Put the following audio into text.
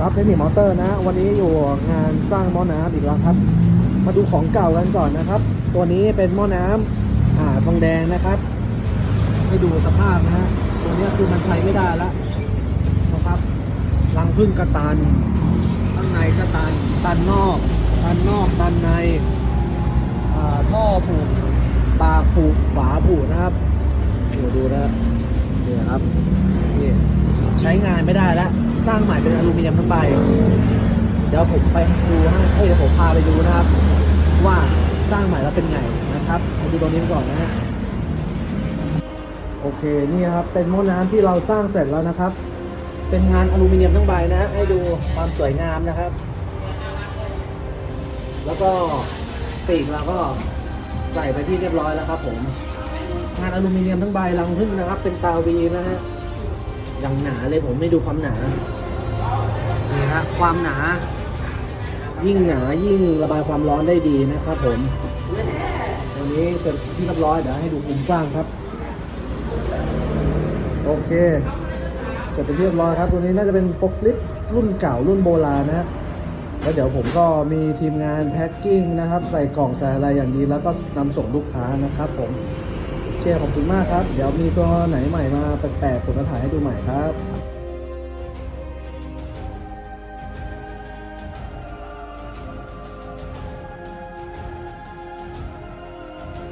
ครับเทคนิคมอเตอร์นะ วันนี้อยู่งานสร้างหม้อน้ำอีกแล้วครับ มาดูของเก่ากันก่อนนะครับ ตัวนี้เป็นหม้อน้ำอ่าทองแดงนะครับ ให้ดูสภาพนะฮะตัวนี้คือมันใช้ไม่ได้แล้วนะครับรังพึ่งกระตันข้างในกระตันตันนอก ตันนอกตันในอ่าท่อผูกปากผูกฝาผูกนะครับเดี๋ยวดูนะนี่ครับนี่ใช้งานไม่ได้แล้ว สร้างใหม่เป็นอลูมิเนียมทั้งใบ เดี๋ยวผมไปดูให้เอ้ยเดี๋ยวผมพาไปดูนะครับ ว่าสร้างใหม่แล้วเป็นไงนะครับมาดูตัวนี้ก่อนนะฮะโอเคนี่ครับเป็นหม้อน้ำที่เราสร้างเสร็จแล้วนะครับ เป็นงานอลูมิเนียมทั้งใบนะให้ดูความสวยงามนะครับ แล้วก็ปีกเราก็ใส่ไปที่เรียบร้อยแล้วครับผม งานอลูมิเนียมทั้งใบรังพึ่งนะครับ เป็นตาวีนะฮะ อย่างหนาเลยผมไม่ดูความหนานี่ฮะความหนา ยิ่งหนายิ่งระบายความร้อนได้ดีนะครับผมตัวนี้เสร็จที่เรียบร้อยเดี๋ยวให้ดูมุมกว้างครับ โอเค เสร็จเป็นที่เรียบร้อยครับ ตัวนี้น่าจะเป็นปกลิฟรุ่นเก่ารุ่นโบราณนะฮะแล้วเดี๋ยวผมก็มีทีมงานแพ็คกิ้งนะครับ ใส่กล่องใส่อะไรอย่างดีแล้วก็นำส่งลูกค้านะครับผม โอเคขอบคุณมากครับ เดี๋ยวมีตัวไหนใหม่มาแปลกๆผมจะถ่ายให้ดูใหม่ครับ